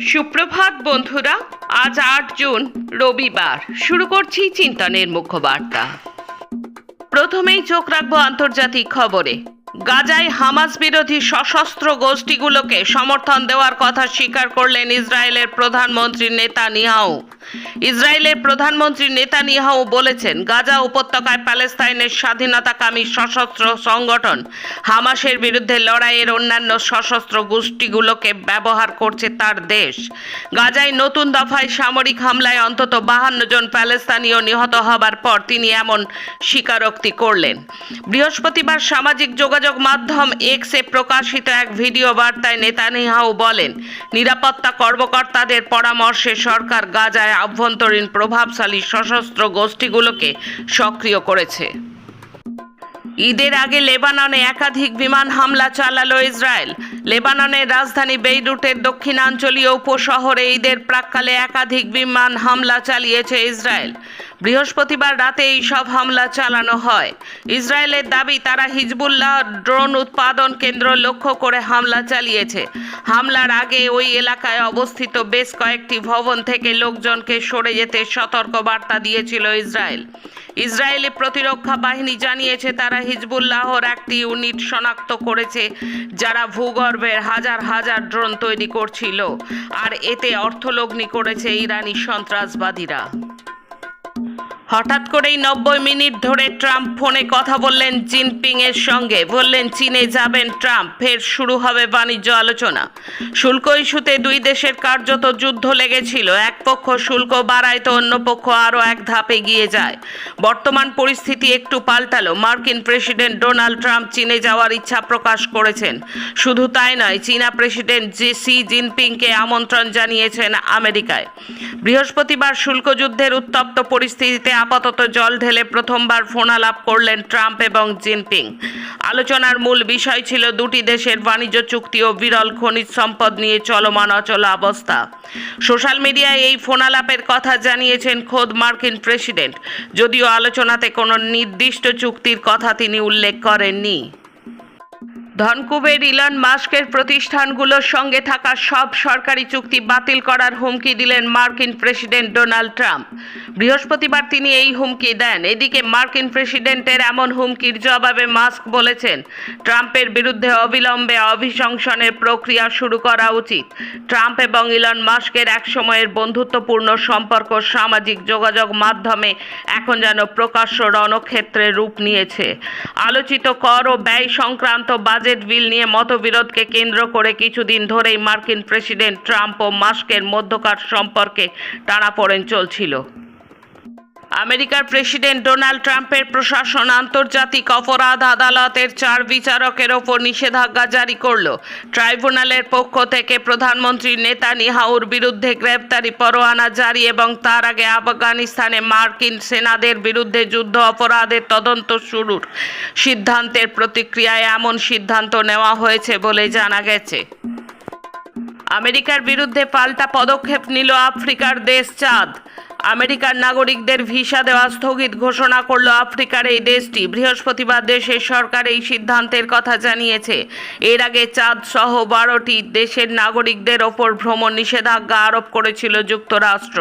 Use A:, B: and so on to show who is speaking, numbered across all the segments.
A: সুপ্রভাত বন্ধুরা, আজ আট জুন, রবিবার। শুরু করছি চিন্তনের মুখ্য বার্তা প্রথমেই চোখ রাখব আন্তর্জাতিক খবরে। গাজায় হামাস বিরোধী সশস্ত্র গোষ্ঠীগুলোকে সমর্থন দেওয়ার কথা স্বীকার করলেন ইসরায়েলের প্রধানমন্ত্রী নেতানিয়াহু। ইসরায়েলের প্রধানমন্ত্রী নেতানিয়াহু বলেছেন, গাজা উপত্যকায় প্যালেস্তাইনের স্বাধীনতাকামী সশস্ত্র সংগঠন হামাসের বিরুদ্ধে লড়াইয়ের অন্যান্য সশস্ত্র গোষ্ঠীগুলোকে ব্যবহার করছে তার দেশ। গাজায় নতুন দফায় সামরিক হামলায় অন্তত বাহান্ন জন প্যালেস্তানীয় নিহত হবার পর তিনি এমন স্বীকারোক্তি করলেন। বৃহস্পতিবার সামাজিক যোগাযোগ মাধ্যম এক্সে প্রকাশিত এক ভিডিও বার্তায় নেতানিয়াহু বলেন, নিরাপত্তা কর্মকর্তাদের পরামর্শে সরকার গাজায় আভ্যন্তরীণ প্রভাবশালী সশস্ত্র গোষ্ঠীগুলোকে সক্রিয় করেছে। ঈদের আগে লেবাননে একাধিক বিমান হামলা চালালো ইসরায়েল। লেবাননের রাজধানী বেইরুটের দক্ষিণাঞ্চলীয় উপশহরে ঈদের প্রাক্কালে একাধিক বিমান হামলা চালিয়েছে ইসরায়েল। বৃহস্পতিবার রাতে এই সব হামলা চালানো হয়। ইসরায়েলের দাবি, তারা হিজবুল্লাহ ড্রোন উৎপাদন কেন্দ্র লক্ষ্য করে হামলা চালিয়েছে। হামলার আগে ওই এলাকায় অবস্থিত বেশ কয়েকটি ভবন থেকে লোকজনকে সরে যেতে সতর্ক বার্তা দিয়েছিল ইসরায়েল। ইসরায়েলি প্রতিরক্ষা বাহিনী জানিয়েছে, তারা হিজবুল্লাহর একটি ইউনিট শনাক্ত করেছে, যারা ভূগর্ভের হাজার হাজার ড্রোন তৈরি করছিল। আর এতে অর্থলগ্নি করেছে ইরানি সন্ত্রাসবাদীরা। হঠাৎ করেই নব্বই মিনিট ধরে ট্রাম্প ফোনে কথা বললেন জিনপিং এর সঙ্গে। বললেন, চীনে যাবেন ট্রাম্প, ফের শুরু হবে বাণিজ্য আলোচনা। শুল্ক ইস্যুতে দুই দেশের কার্যত যুদ্ধ লেগেছিল। এক পক্ষ শুল্ক বাড়ায় তো অন্য পক্ষ আরও এক ধাপ এগিয়ে যায়। বর্তমান পরিস্থিতি একটু পাল্টালো। মার্কিন প্রেসিডেন্ট ডোনাল্ড ট্রাম্প চীনে যাওয়ার ইচ্ছা প্রকাশ করেছেন। শুধু তাই নয়, চীনা প্রেসিডেন্ট জি, সি জিনপিংকে আমন্ত্রণ জানিয়েছেন আমেরিকায়। বৃহস্পতিবার শুল্ক যুদ্ধের উত্তপ্ত পরিস্থিতিতে আপাতত জল ঢেলে প্রথমবার ফোনালাপ করলেন ট্রাম্প এবং জিনপিং। আলোচনার মূল বিষয় ছিল দুটি দেশের বাণিজ্য চুক্তি ও বিরল খনিজ সম্পদ নিয়ে চলমান অচল অবস্থা। সোশ্যাল মিডিয়ায় এই ফোনালাপের কথা জানিয়েছেন খোদ মার্কিন প্রেসিডেন্ট, যদিও আলোচনাতে কোনো নির্দিষ্ট চুক্তির কথা তিনি উল্লেখ করেননি। ধনকুবের ইলন মাস্কের প্রতিষ্ঠানগুলোর সঙ্গে থাকা সব সরকারি চুক্তি বাতিল করার হুমকি দিলেন মার্কিন প্রেসিডেন্ট ডোনাল্ড ট্রাম্প। বৃহস্পতিবার তিনি এই হুমকি দেন। এদিকে মার্কিন প্রেসিডেন্টের এমন হুমকির জবাবে মাস্ক বলেছেন, ট্রাম্পের বিরুদ্ধে অবিলম্বে অভিশংসনের প্রক্রিয়া শুরু করা উচিত। ট্রাম্প এবং ইলন মাস্কের একসময়ের বন্ধুত্বপূর্ণ সম্পর্ক সামাজিক যোগাযোগ মাধ্যমে এখন যেন প্রকাশ্য রণক্ষেত্রে রূপ নিয়েছে। আলোচিত কর ও ব্যয় সংক্রান্ত বাজেট বিল নিয়ে মতবিরোধকে কেন্দ্র করে কিছুদিন ধরেই মার্কিন প্রেসিডেন্ট ট্রাম্প ও মাস্কের মধ্যকার সম্পর্কে টানাপোড়েন চলছিল। আমেরিকার প্রেসিডেন্ট ডোনাল্ড ট্রাম্পের প্রশাসন আন্তর্জাতিক অপরাধ আদালতের চার বিচারকের ওপর নিষেধাজ্ঞা জারি করল। ট্রাইব্যুনালের পক্ষ থেকে প্রধানমন্ত্রী নেতানিয়াহুর বিরুদ্ধে গ্রেপ্তারি পরোয়ানা জারি এবং তার আগে আফগানিস্তানে মার্কিন সেনাদের বিরুদ্ধে যুদ্ধ অপরাধের তদন্ত শুরুর সিদ্ধান্তের প্রতিক্রিয়ায় এমন সিদ্ধান্ত নেওয়া হয়েছে বলে জানা গেছে। আমেরিকার বিরুদ্ধে পাল্টা পদক্ষেপ নিল আফ্রিকার দেশ চাঁদ। আমেরিকার নাগরিকদের ভিসা দেওয়া স্থগিত ঘোষণা করল আফ্রিকার এই দেশটি। বৃহস্পতিবার দেশের সরকার এই সিদ্ধান্তের কথা জানিয়েছে। এর আগে চাঁদ সহ বারোটি দেশের নাগরিকদের ওপর ভ্রমণ নিষেধাজ্ঞা আরোপ করেছিল যুক্তরাষ্ট্র।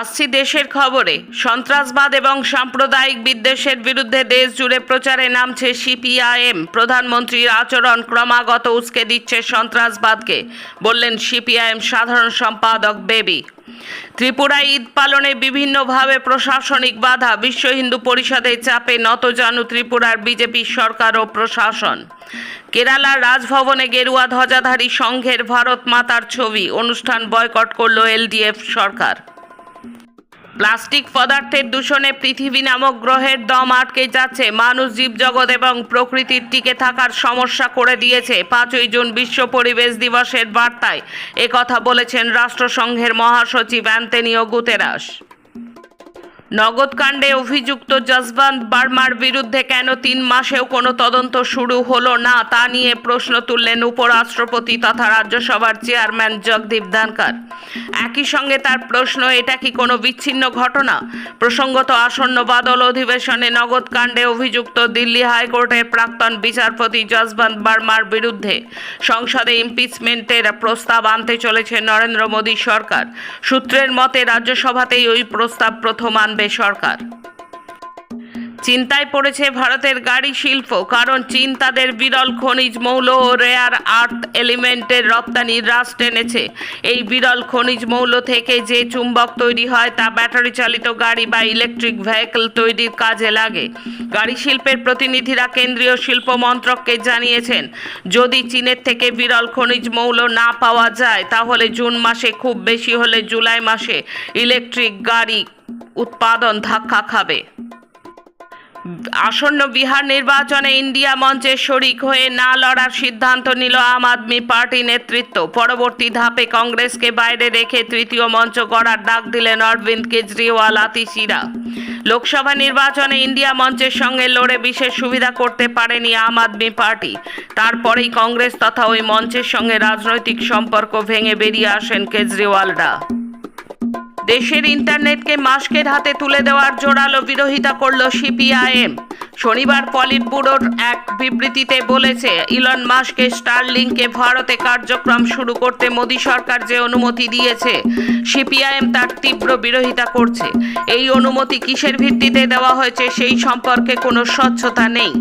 A: আসছি দেশের খবরে। সন্ত্রাসবাদ এবং সাম্প্রদায়িক বিদ্বেষের বিরুদ্ধে দেশ জুড়ে প্রচারে নামছে সিপিআইএম। প্রধানমন্ত্রীর আচরণ ক্রমাগত উস্কে দিচ্ছে সন্ত্রাসবাদকে, বললেন সিপিআইএম সাধারণ সম্পাদক বেবি। ত্রিপুরায় ঈদ পালনে বিভিন্নভাবে প্রশাসনিক বাধা, বিশ্ব হিন্দু পরিষদের চাপে নতজানু ত্রিপুরার বিজেপি সরকার ও প্রশাসন। কেরালার রাজভবনে গেরুয়া ধ্বজাধারী সংঘের ভারত মাতার ছবি, অনুষ্ঠান বয়কট করল এলডিএফ সরকার। প্লাস্টিক পদার্থের দূষণে পৃথিবী নামক গ্রহের দম আটকে যাচ্ছে। মানুষ জীবজগৎ এবং প্রকৃতির টিকে থাকার সমস্যা করে দিয়েছে। পাঁচই জুন বিশ্ব পরিবেশ দিবসের বার্তায়। একথা বলেছেন রাষ্ট্রসংঘের মহাসচিব অ্যান্তনিও গুতেরাস। নগদ কাণ্ডে অভিযুক্ত যশবন্ত বার্মার বিরুদ্ধে কেন তিন মাসেও কোনো তদন্ত শুরু হলো না, তা নিয়ে প্রশ্ন তুললেন উপরাষ্ট্রপতি তথা রাজ্যসভার চেয়ারম্যান জগদীপ ধনকর একই সঙ্গে তার প্রশ্ন, এটা কি কোনো বিচ্ছিন্ন ঘটনা? প্রসঙ্গত, আসন্ন বাদল অধিবেশনে নগদ কাণ্ডে অভিযুক্ত দিল্লি হাইকোর্টের প্রাক্তন বিচারপতি যশবন্ত বার্মার বিরুদ্ধে সংসদে ইমপিচমেন্টের প্রস্তাব আনতে চলেছে নরেন্দ্র মোদী সরকার। সূত্রের মতে, রাজ্যসভাতেই ওই প্রস্তাব প্রথম আনবে সরকার। চিন্তায় পড়েছে ভারতের গাড়ি শিল্প, কারণ চীন তাদের বিরল খনিজ মৌল ও রেয়ার আর্থ এলিমেন্টের রপ্তানি হ্রাস টেনেছে। এই বিরল খনিজ মৌল থেকে যে চুম্বক তৈরি হয়, তা ব্যাটারি চালিত গাড়ি বা ইলেকট্রিক ভেহিকল তৈরির কাজে লাগে। গাড়ি শিল্পের প্রতিনিধিরা কেন্দ্রীয় শিল্প মন্ত্রককে জানিয়েছেন, যদি চীনের থেকে বিরল খনিজ মৌল না পাওয়া যায়, তাহলে জুন মাসে খুব বেশি হলে জুলাই মাসে ইলেকট্রিক গাড়ি উৎপাদন ধাক্কা খাবে। আসন্ন বিহার নির্বাচনে ইন্ডিয়া মঞ্চে শরিক হয়ে না লড়ার সিদ্ধান্ত নিল আম আদমি পার্টি নেতৃত্ব। পরবর্তী ধাপে কংগ্রেসকে বাইরে রেখে তৃতীয় মঞ্চ গড়ার ডাক দিলেন অরবিন্দ কেজরিওয়াল, আতিশিরা। লোকসভা নির্বাচনে ইন্ডিয়া মঞ্চের সঙ্গে লড়ে বিশেষ সুবিধা করতে পারেনি আম আদমি পার্টি। তারপরেই কংগ্রেস তথা ওই মঞ্চের সঙ্গে রাজনৈতিক সম্পর্ক ভেঙে বেরিয়ে আসেন কেজরিওয়ালরা। দেশের ইন্টারনেটকে মাস্কের হাতে তুলে দেওয়ার জোরালো বিরোধিতা করল সিপিআইএম। শনিবার পলিট ব্যুরোর এক বিবৃতিতে বলেছে, ইলন মাস্ককে স্টারলিংকে ভারতে কার্যক্রম শুরু করতে মোদী সরকার যে অনুমতি দিয়েছে, সিপিআইএম তার তীব্র বিরোধিতা করছে। এই অনুমতি কিসের ভিত্তিতে দেওয়া হয়েছে সেই সম্পর্কে কোনো স্বচ্ছতা নেই।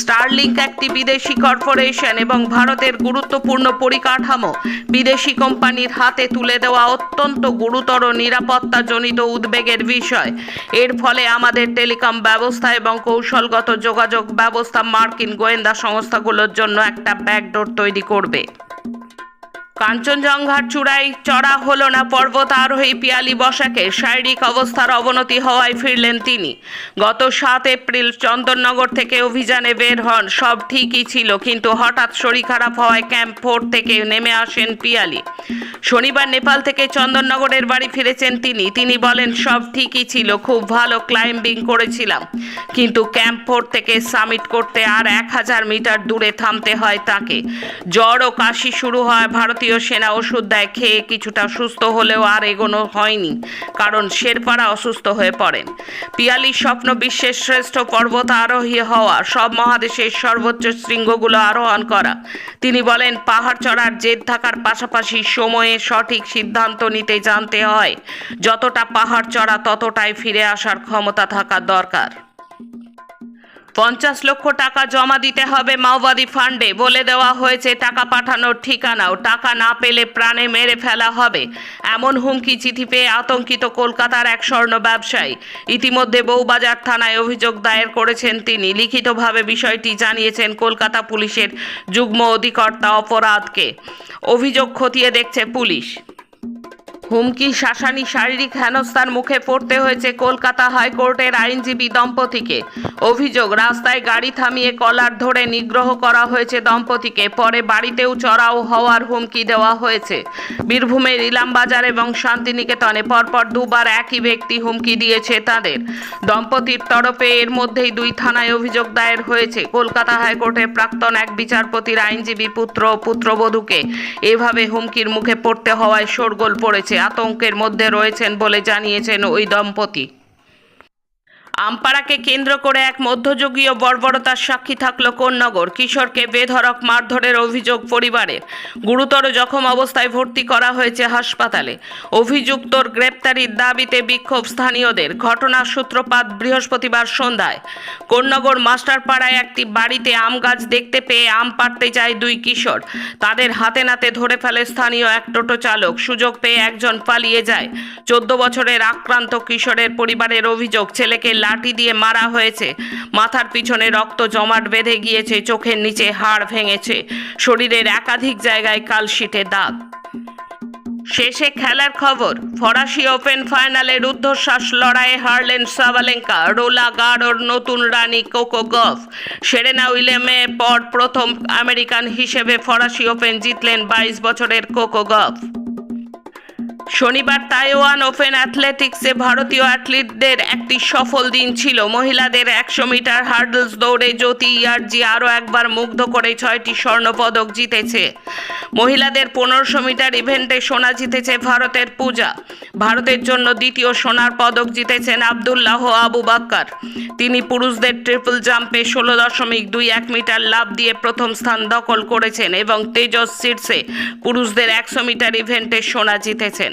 A: স্টারলিংক একটি বিদেশি কর্পোরেশন এবং ভারতের গুরুত্বপূর্ণ পরিকাঠামো বিদেশি কোম্পানির হাতে তুলে দেওয়া অত্যন্ত গুরুতর নিরাপত্তাজনিত উদ্বেগের বিষয়। এর ফলে আমাদের টেলিকম ব্যবস্থা এবং কৌশলগত যোগাযোগ ব্যবস্থা মার্কিন গোয়েন্দা সংস্থাগুলোর জন্য একটা ব্যাকডোর তৈরি করবে। কাঞ্চনজঙ্ঘার চূড়ায় চড়া হলো না পর্বত আরোহী পিয়ালি বসাকে। শারীরিক অবস্থার অবনতি হওয়ায় ফিরলেন তিনি। গত সাত এপ্রিল চন্দননগর থেকে অভিযানে বের হন, সব ঠিকই ছিল, কিন্তু হঠাৎ শরীর খারাপ হওয়ায় ক্যাম্প ফোর থেকে নেমে আসেন পিয়ালি। শনিবার নেপাল থেকে চন্দননগরের বাড়ি ফিরেছেন তিনি। তিনি বলেন, সব ঠিকই ছিল, খুব ভালো ক্লাইম্বিং করেছিলাম। কিন্তু ক্যাম্প ফোর থেকে সামিট করতে আর এক হাজার মিটার দূরে থামতে হয় তাকে। জ্বর ও কাশি শুরু হয় ভারতীয় সেনা ওষুধ দেয়, খেয়ে কিছুটা সুস্থ হলেও আর এগোনো হয়নি, কারণ শেরপাড়া অসুস্থ হয়ে পড়েন। পিয়ালির স্বপ্ন বিশ্বের শ্রেষ্ঠ পর্বত আরোহী হওয়া, সব মহাদেশের সর্বোচ্চ শৃঙ্গগুলো আরোহণ করা। তিনি বলেন, পাহাড় চড়ার জেদ থাকার পাশাপাশি সময়ে সঠিক সিদ্ধান্ত নিতে জানতে হয়, যতটা পাহাড় চড়া ততটাই ফিরে আসার ক্ষমতা থাকা দরকার। পঞ্চাশ লক্ষ টাকা জমা দিতে হবে মাওবাদী ফান্ডে। বলে দেওয়া হয়েছে, টাকা পাঠানোর ঠিকানাও। টাকা না পেলে প্রাণে মেরে ফেলা হবে। এমন হুমকি চিঠি পেয়ে আতঙ্কিত কলকাতার এক স্বর্ণ ব্যবসায়ী। ইতিমধ্যে বউবাজার থানায় অভিযোগ দায়ের করেছেন তিনি। লিখিতভাবে বিষয়টি জানিয়েছেন কলকাতা পুলিশের যুগ্ম অধিকর্তা অপরাধকে। অভিযোগ খতিয়ে দেখছে পুলিশ। হুমকি, শাসানি, শারীরিক হেনস্থার মুখে পড়তে হয়েছে কলকাতা হাইকোর্টের আইনজীবী দম্পতিকে। অভিযোগ, রাস্তায় গাড়ি থামিয়ে কলার ধরে নিগ্রহ করা হয়েছে দম্পতিকে। পরে বাড়িতেও চড়াও হওয়ার হুমকি দেওয়া হয়েছে। বীরভূমের ইলামবাজার এবং শান্তিনিকেতনে পরপর দুবার একই ব্যক্তি হুমকি দিয়েছে তাদের। দম্পতির তরফে এর মধ্যেই দুই থানায় অভিযোগ দায়ের হয়েছে। কলকাতা হাইকোর্টের প্রাক্তন এক বিচারপতির আইনজীবী পুত্র পুত্রবধূকে এভাবে হুমকির মুখে পড়তে হওয়ায় শোরগোল পড়েছে আতঙ্কের মধ্যে রয়েছেন বলে জানিয়েছেন ওই দম্পতি। আমপাড়াকে কেন্দ্র করে এক মধ্যযুগীয় বর্বরতার সাক্ষী থাকল কোন্নগর। কিশোরকে বেধড়ক মারধরের অভিযোগ পরিবারের। গুরুতর জখম অবস্থায় ভর্তি করা হয়েছে হাসপাতালে। অভিযুক্তর গ্রেপ্তারির দাবিতে বিক্ষোভ স্থানীয়দের। ঘটনার সূত্রপাত বৃহস্পতিবার সন্ধ্যায়। কোন্নগর মাস্টারপাড়ায় একটি বাড়িতে আম গাছ দেখতে পেয়ে আম পাড়তে যায় দুই কিশোর। তাদের হাতে নাতে ধরে ফেলে স্থানীয় এক টোটো চালক। সুযোগ পেয়ে একজন পালিয়ে যায়। চোদ্দ বছরের আক্রান্ত কিশোরের পরিবারের অভিযোগ, ছেলেকে লাঠি দিয়ে মারা হয়েছে। মাথার পিছনে রক্ত জমাট বেঁধে গিয়েছে, চোখের নিচে হাড় ভেঙেছে। শরীরের একাধিক জায়গায় কালশিটে দাগ। শেষে খেলার খবর, ফরাসি ওপেন ফাইনালে রুদ্ধশ্বাস লড়াইয়ে হারলেন সাবালেঙ্কা, রোলা গার্ডোর নতুন রানী কোকো গফ। সেরেনা উইলিয়ামের পর প্রথম আমেরিকান হিসেবে ফরাসি ওপেন জিতলেন বাইশ বছরের কোকো গফ। শনিবার তাইওয়ান ওপেন অ্যাথলেটিক্সে ভারতীয় অ্যাথলিটদের একটি সফল দিন ছিল। মহিলাদের একশো মিটার হার্ডলস দৌড়ে জ্যোতি ইয়ার্জি আরও একবার মুগ্ধ করে ছয়টি স্বর্ণপদক জিতেছে। মহিলাদের পনেরোশো মিটার ইভেন্টে সোনা জিতেছে ভারতের পূজা। ভারতের জন্য দ্বিতীয় সোনার পদক জিতেছেন আবদুল্লাহ আবু বাক্কার। তিনি পুরুষদের ট্রিপল জাম্পে ষোলো দশমিক দুই এক মিটার লাভ দিয়ে প্রথম স্থান দখল করেছেন এবং তেজস শীর্ষে পুরুষদের একশো মিটার ইভেন্টে সোনা জিতেছেন।